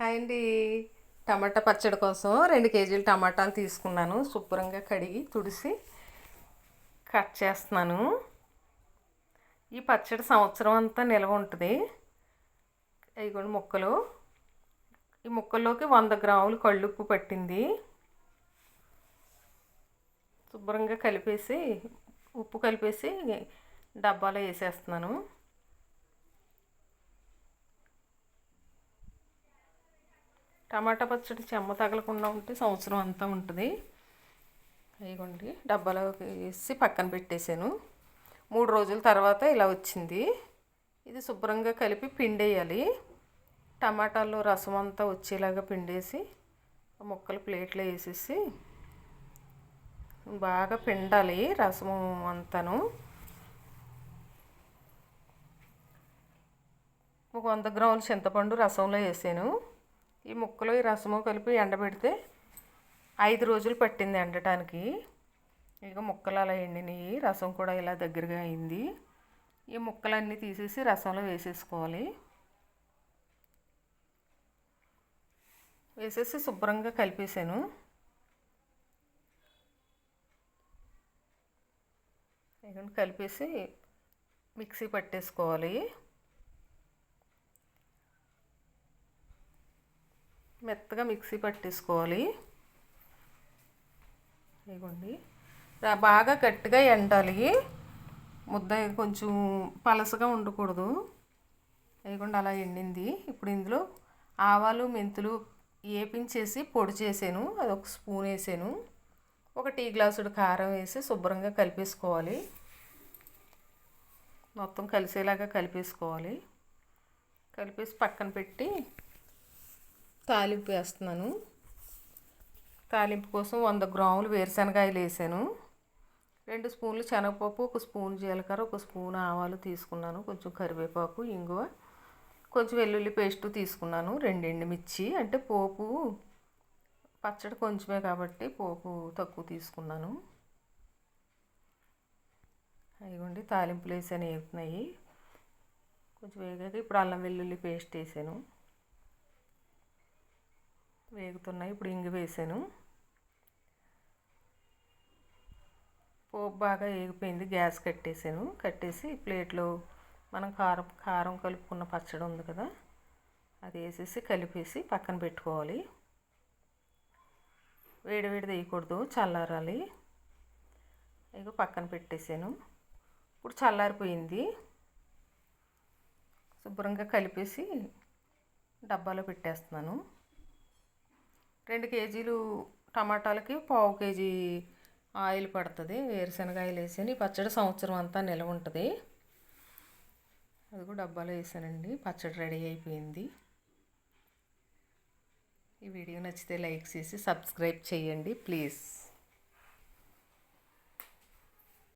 Hi అండి. టమాటా పచ్చడి కోసం రెండు కేజీలు టమాటాలు తీసుకున్నాను. శుభ్రంగా కడిగి తుడిసి కట్ చేస్తున్నాను. ఈ పచ్చడి సంవత్సరం అంతా నిల్వ ఉంటుంది. ఇదిగోండి ముక్కలు. ఈ ముక్కల్లోకి వంద గ్రాములు కళ్ళుప్పు పట్టింది. శుభ్రంగా కలిపేసి ఉప్పు కలిపేసి డబ్బాలో వేసేస్తున్నాను. టమాటా పచ్చడి చెమ్మ తగలకుండా ఉంటే సంవత్సరం అంతా ఉంటుంది. ఇదిగోండి డబ్బాలో వేసి పక్కన పెట్టేశాను. మూడు రోజుల తర్వాత ఇలా వచ్చింది. ఇది శుభ్రంగా కలిపి పిండేయాలి. టమాటాల్లో రసం అంతా వచ్చేలాగా పిండేసి ముక్కలు ప్లేట్లో వేసేసి బాగా పిండాలి రసము అంతాను. ఒక వంద గ్రాములు చింతపండు రసంలో వేసాను. ఈ ముక్కలు ఈ రసము కలిపి ఎండబెడితే ఐదు రోజులు పట్టింది ఎండటానికి. ఇక ముక్కలు అలా ఎండినాయి రసం కూడా ఇలా దగ్గరగా అయింది. ఈ ముక్కలన్నీ తీసేసి రసంలో వేసేసుకోవాలి. వేసేసి శుభ్రంగా కలిపేసాను. ఇక కలిపేసి మిక్సీ పట్టేసుకోవాలి. మెత్తగా మిక్సీ పట్టేసుకోవాలి. ఇదిగోండి. బాగా గట్టిగా ఎండాలి. ముద్ద కొంచెం పలసగా ఉండకూడదు. ఇదిగోండి అలా ఎండింది. ఇప్పుడు ఇందులో ఆవాలు మెంతులు వేపించేసి పొడి చేసాను. అది ఒక స్పూన్ వేసాను. ఒక టీ గ్లాసుడు కారం వేసి శుభ్రంగా కలిపేసుకోవాలి. మొత్తం కలిసేలాగా కలిపేసుకోవాలి. కలిపేసి పక్కన పెట్టి తాలింపు వేస్తున్నాను. తాలింపు కోసం వంద గ్రాములు వేరుశనగాయలు వేసాను. రెండు స్పూన్లు శనగపప్పు ఒక స్పూన్ జీలకర్ర ఒక స్పూన్ ఆవాలు తీసుకున్నాను. కొంచెం కరివేపాకు ఇంగువ కొంచెం వెల్లుల్లి పేస్ట్ తీసుకున్నాను. రెండు ఎండుమిర్చి అంటే పోపు పచ్చడి కొంచెమే కాబట్టి పోపు తక్కువ తీసుకున్నాను. అదిగోండి తాలింపులు వేసాను వేగుతున్నాయి కొంచెం వేగాక ఇప్పుడు అల్లం వెల్లుల్లి పేస్ట్ వేసాను. వేగుతున్నాయి. ఇప్పుడు ఇంగు వేసాను. పోపు బాగా వేగిపోయింది గ్యాస్ కట్టేసాను. కట్టేసి ప్లేట్లో మనం కారం కారం కలుపుకున్న పచ్చడి ఉంది కదా అది వేసేసి కలిపేసి పక్కన పెట్టుకోవాలి. వేడి వేడి వేయకూడదు చల్లారాలి. ఇక పక్కన పెట్టేసాను. ఇప్పుడు చల్లారిపోయింది. శుభ్రంగా కలిపేసి డబ్బాలో పెట్టేస్తున్నాను. రెండు కేజీలు టమాటాలకి పావు కేజీ ఆయిల్ పడుతుంది వేరుశనగాయలు వేసాను ఈ పచ్చడి సంవత్సరం అంతా నిల్వ ఉంటుంది. అది కూడా డబ్బాలో వేసానండి. పచ్చడి రెడీ అయిపోయింది. ఈ వీడియో నచ్చితే లైక్ చేసి సబ్స్క్రైబ్ చేయండి ప్లీజ్.